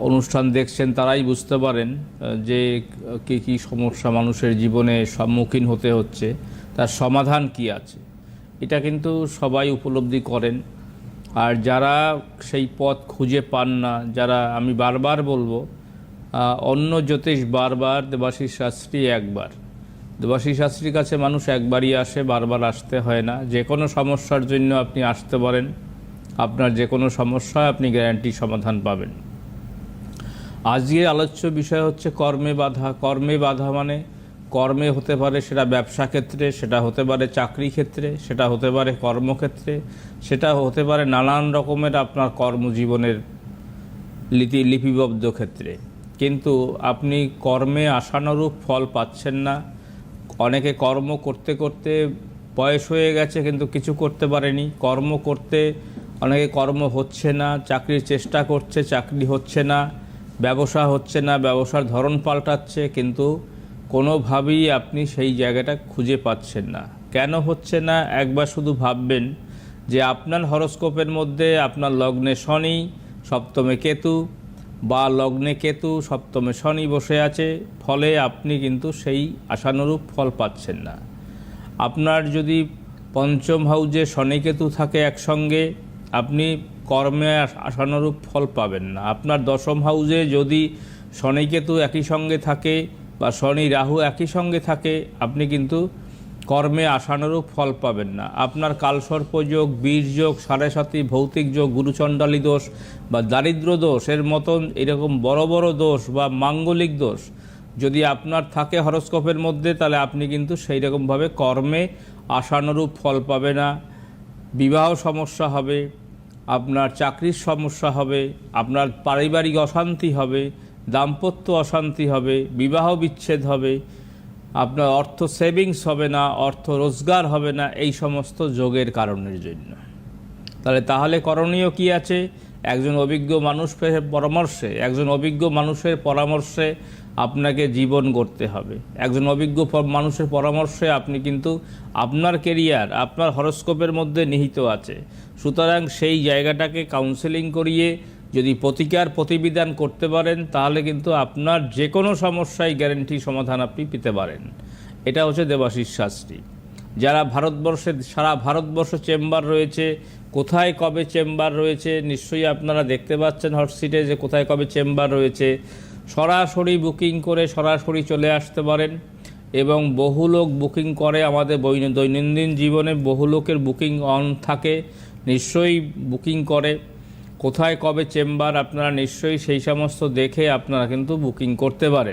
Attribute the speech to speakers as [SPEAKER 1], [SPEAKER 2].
[SPEAKER 1] অনুষ্ঠান দেখছেন তারাই বুঝতে পারেন যে কী কী সমস্যা মানুষের জীবনে সম্মুখীন হতে হচ্ছে, তার সমাধান কি আছে। এটা কিন্তু সবাই উপলব্ধি করেন। আর যারা সেই পথ খুঁজে পান না, যারা আমি বারবার বলব অন্য জ্যোতিষ বারবার দেবাশিস শাস্ত্রী একবার। দেবাশিস শাস্ত্রীর কাছে মানুষ একবারই আসে, বারবার আসতে হয় না। যে কোনো সমস্যার জন্য আপনি আসতে পারেন। আপনার যে কোনো সমস্যায় আপনি গ্যারান্টি সমাধান পাবেন। আজকে আলোচ্য বিষয় হচ্ছে কর্মে বাধা। কর্মে বাধা মানে কর্মে হতে পারে সেটা ব্যবসা ক্ষেত্রে, সেটা হতে পারে চাকরি ক্ষেত্রে, সেটা হতে পারে কর্মক্ষেত্রে, সেটা হতে পারে নানান রকমের আপনার কর্মজীবনের লিপি লিপিবদ্ধ ক্ষেত্রে। কিন্তু আপনি কর্মে আশানুরূপ ফল পাচ্ছেন না। অনেকে কর্ম করতে করতে বয়স হয়ে গেছে কিন্তু কিছু করতে পারেনি। কর্ম করতে অনেকে কর্ম হচ্ছে না, চাকরির চেষ্টা করছে, চাকরি হচ্ছে না। ব্যবসা হচ্ছে না, ব্যবসার ধরন পাল্টাচ্ছে, কিন্তু কোনোভাবেই আপনি সেই জায়গাটা খুঁজে পাচ্ছেন না। কেন হচ্ছে না? একবার শুধু ভাববেন যে আপনার হরস্কোপের মধ্যে আপনার লগ্নে শনি, সপ্তমে কেতু বা লগ্নে কেতু, সপ্তমে শনি বসে আছে, ফলে আপনি কিন্তু সেই আশানুরূপ ফল পাচ্ছেন না। আপনার যদি পঞ্চম হাউজে শনি কেতু থাকে একসঙ্গে আপনি কর্মে আশানুরূপ ফল পাবেন না। আপনার দশম হাউজে যদি শনি কেতু একই সঙ্গে থাকে বা শনি রাহু একই সঙ্গে থাকে, আপনি কিন্তু কর্মে আশানুরূপ ফল পাবেন না। আপনার কালসর্প যোগ বীর যোগ সাড়ে সাতি ভৌতিক যোগ, গুরুচণ্ডালী দোষ বা দারিদ্র দোষ, এর মতন এরকম বড় বড় দোষ বা মাঙ্গলিক দোষ যদি আপনার থাকে হরস্কোপের মধ্যে, তাহলে আপনি কিন্তু সেই রকমভাবে কর্মে আশানুরূপ ফল পাবে না। বিবাহ সমস্যা হবে, আপনার চাকরির সমস্যা হবে, আপনার পারিবারিক অশান্তি হবে, দাম্পত্য অশান্তি হবে, বিবাহ বিচ্ছেদ হবে, আপনার অর্থ সেভিংস হবে না, অর্থ রোজগার হবে না, এই সমস্ত যোগের কারণের জন্য। তাহলে তাহলে করণীয় কি আছে? একজন অভিজ্ঞ মানুষ পরামর্শে, একজন অভিজ্ঞ মানুষের পরামর্শে আপনাকে জীবন গড়তে হবে। একজন অভিজ্ঞ মানুষের পরামর্শে আপনি কিন্তু আপনার কেরিয়ার আপনার হরস্কোপের মধ্যে নিহিত আছে। সুতরাং সেই জায়গাটাকে কাউন্সেলিং করিয়ে যদি প্রতিকার প্রতিবিধান করতে পারেন, তাহলে কিন্তু আপনার যে কোনো সমস্যায় গ্যারেন্টি সমাধান আপনি পেতে পারেন। এটা হচ্ছে দেবাশিস শাস্ত্রী। যারা ভারতবর্ষে, সারা ভারতবর্ষ চেম্বার রয়েছে, কোথায় কবে চেম্বার রয়েছে, নিশ্চয়ই আপনারা দেখতে পাচ্ছেন হটসিটে যে কোথায় কবে চেম্বার রয়েছে। সরাসরি বুকিং করে সরাসরি চলে আসতে পারেন এবং বহু লোক বুকিং করে আমাদের দৈনন্দিন জীবনে বহু লোকের বুকিং অন থাকে, নিশ্চয়ই বুকিং করে। কোথায় কবে চেম্বার আপনারা নিশ্চয়ই সেই সমস্ত দেখে আপনারা কিন্তু বুকিং করতে পারেন।